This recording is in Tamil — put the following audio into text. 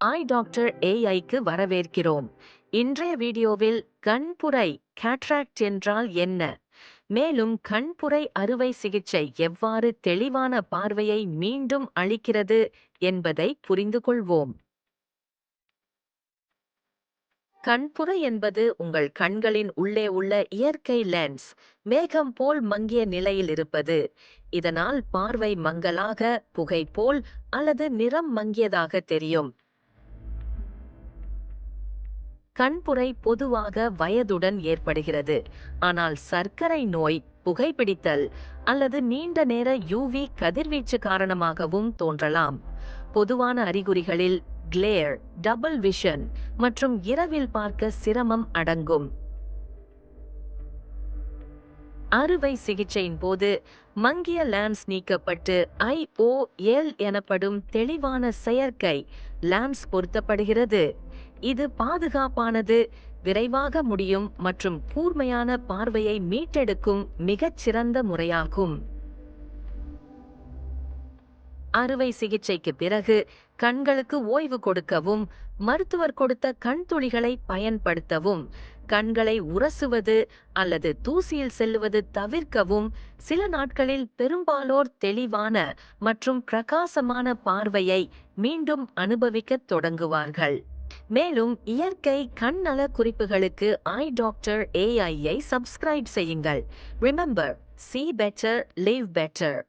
ஐ டாக்டர் ஏஐக்கு வரவேற்கிறோம். இன்றைய வீடியோவில் கண்புரை கேட்ராக்ட் என்றால் என்ன? மேலும் கண்புரை அறுவை சிகிச்சை எவ்வாறு தெளிவான பார்வையை மீண்டும் அளிக்கிறது என்பதை புரிந்து கொள்வோம். கண்புரை என்பது உங்கள் கண்களின் உள்ளே உள்ள இயற்கை லென்ஸ் மேகம் போல் மங்கிய நிலையில் இருப்பது. இதனால் பார்வை மங்கலாக புகை போல் அல்லது நிறம் மங்கியதாக தெரியும். கண்புரை பொதுவாக வயதுடன் ஏற்படுகிறது. ஆனால் சர்க்கரை நோய் புகைப்பிடித்தல் அல்லது நீண்ட நேர யூவி கதிர்வீச்சு காரணமாகவும் தோன்றலாம். பொதுவான அறிகுறிகளில் கிளேர் டபுள் விஷன் மற்றும் இரவில் பார்க்க சிரமம் அடங்கும். அறுவை சிகிச்சையின் போது மங்கிய லேன்ஸ் நீக்கப்பட்டு ஐஓஎல் எனப்படும் தெளிவான செயற்கை லேன்ஸ் பொருத்தப்படுகிறது. இது பாதுகாப்பானது விரைவாக முடியும் மற்றும் கூர்மையான பார்வையை மீட்டெடுக்கும் மிகச்சிறந்த முறையாகும். அறுவை சிகிச்சைக்கு பிறகு கண்களுக்கு ஓய்வு கொடுக்கவும் மருத்துவர் கொடுத்த கண் துளிகளை பயன்படுத்தவும் கண்களை உரசுவது அல்லது தூசியில் செல்லுவது தவிர்க்கவும் சில நாட்களில் பெரும்பாலோர் தெளிவான மற்றும் பிரகாசமான பார்வையை மீண்டும் அனுபவிக்கத் தொடங்குவார்கள். மேலும் இயற்கை கண்ணல குறிப்புகளுக்கு ஐ டாக்டர் ஏஐயை சப்ஸ்கிரைப் செய்யுங்கள். Remember see better live better